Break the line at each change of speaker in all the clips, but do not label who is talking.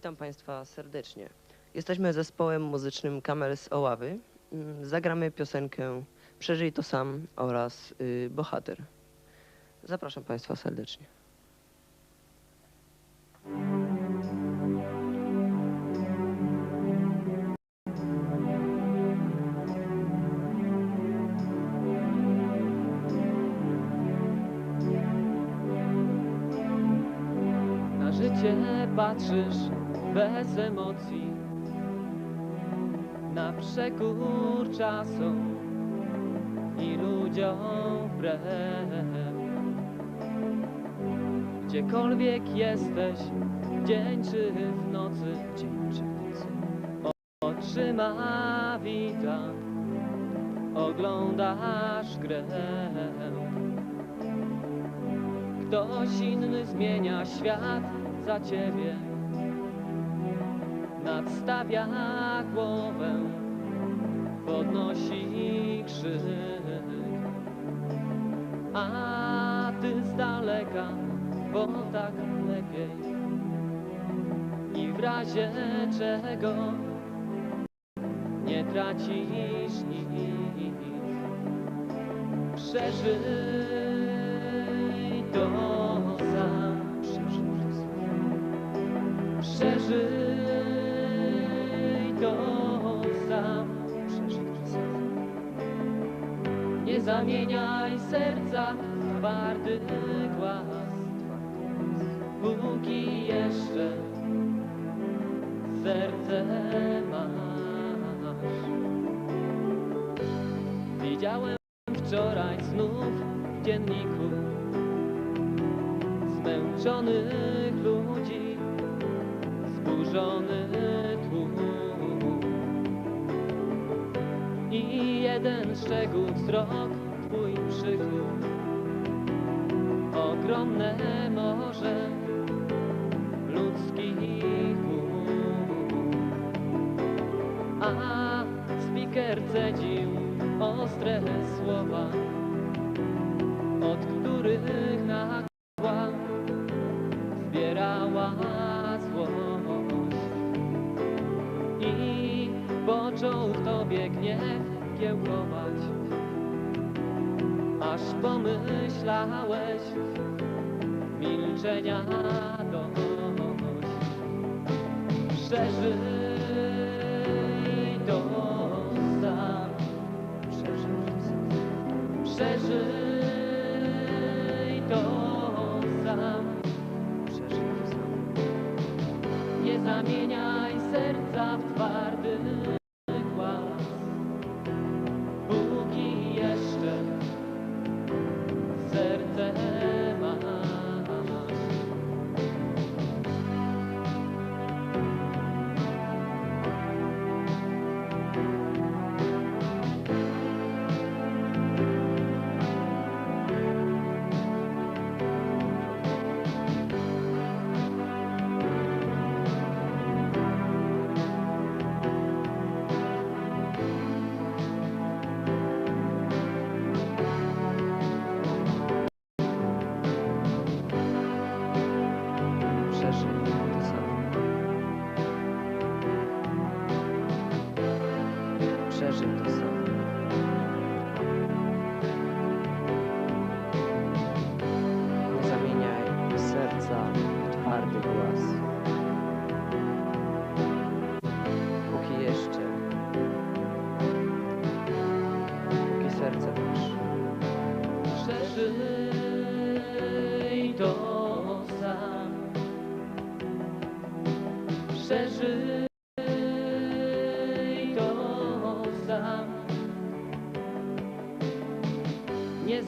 Witam Państwa serdecznie. Jesteśmy zespołem muzycznym Kamel z Oławy. Mm, Zagramy piosenkę Przeżyj to sam oraz y, Bohater. Zapraszam Państwa serdecznie.
Życie patrzysz bez emocji Na przekór czasom i ludziom wbrew Gdziekolwiek jesteś, dzień czy w nocy
Dzień czy nocy.
Oczyma wita, oglądasz grę Ktoś inny zmienia świat za ciebie Nadstawia głowę, podnosi krzyk. A ty z daleka, bo tak lepiej I w razie czego nie tracisz nic. Przeżyj to sam. Przeżyj zamieniaj serca w twardy głaz Póki jeszcze serce masz. Widziałem wczoraj znów w dzienniku Zmęczonych ludzi, zburzony tłum I jeden szczegół wzrok twój przykuł. Ogromne morze ludzkich głów A speaker cedził ostre słowa Od których gniew kiełkować. Aż pomyślałeś milczenia dość Przeżyj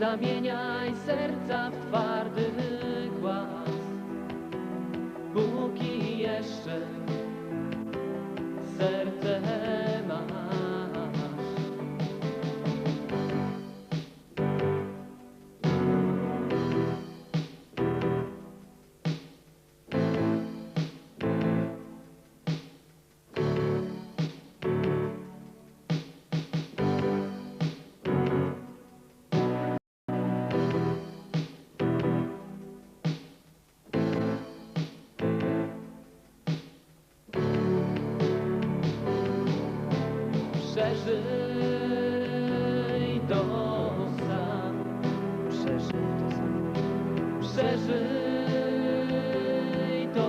zamieniaj serca w twardy głaz. Póki jeszcze
Przeżyj to sam, Przeżyj to sam.
przeżyj to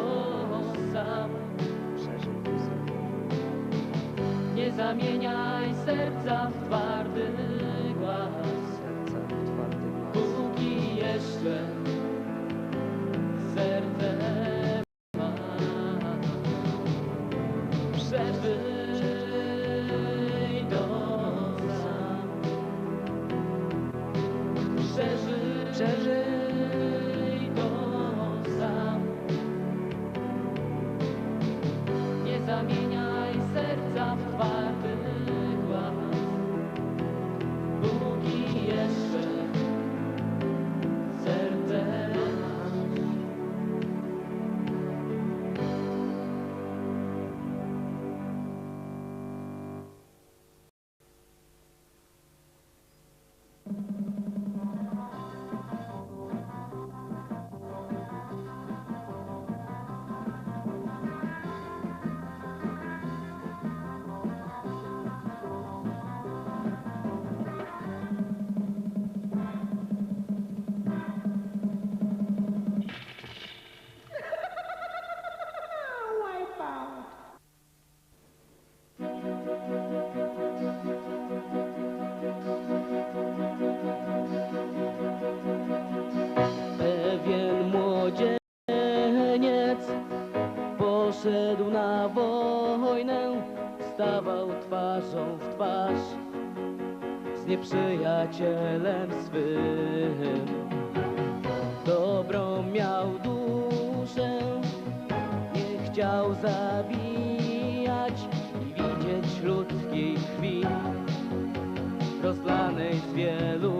sam. Przeżyj to sam. Nie zamieniaj serca w twardy stawał twarzą w twarz z nieprzyjacielem swym. Dobrą miał duszę, nie chciał zabijać i widzieć ludzkiej krwi rozlanej z wielu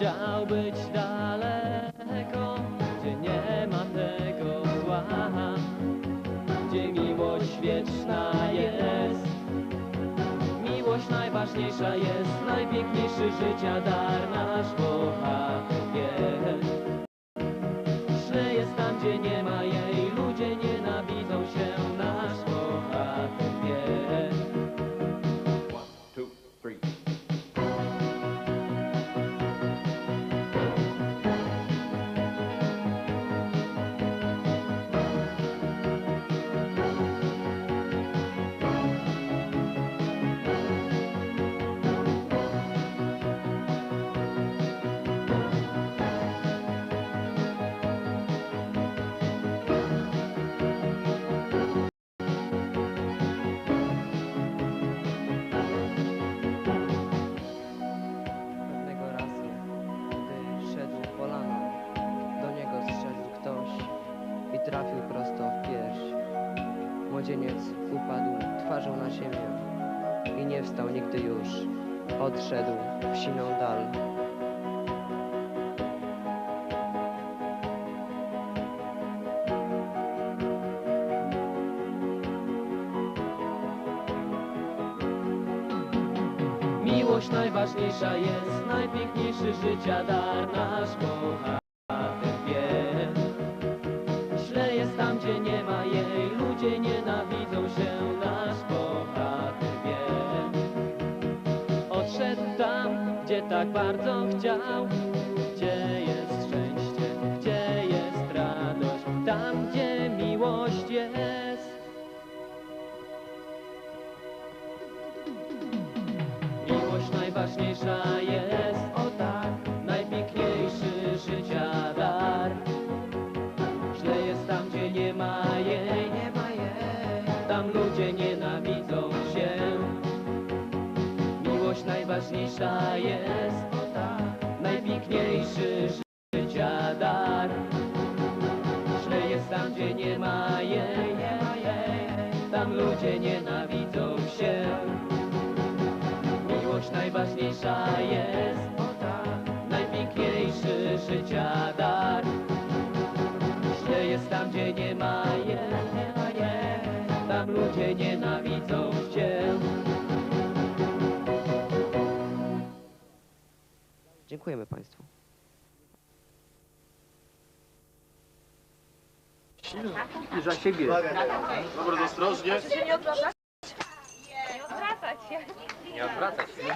chciał być daleko, gdzie nie ma tego zła, gdzie miłość wieczna jest. Miłość najważniejsza jest, najpiękniejszy życia dar nasz bohater. Źle jest tam, gdzie nie ma jej,
trafił prosto w pierś. Młodzieniec upadł twarzą na ziemię i nie wstał nigdy już. Odszedł w siną dal.
Miłość najważniejsza jest, najpiękniejszy życia dar nasz bohater tak bardzo chciał, gdzie jest szczęście, gdzie jest radość, tam, gdzie miłość jest. Miłość najważniejsza jest, Tam ludzie nienawidzą się. Miłość najważniejsza jest, o tak, najpiękniejszy życia dar. Źle jest tam, gdzie nie ma ludzie nienawidzą cię.
Dziękujemy Państwu.
I za siebie.
Dobra, ostrożnie.
Nie odwracać się. Nie odwracać się.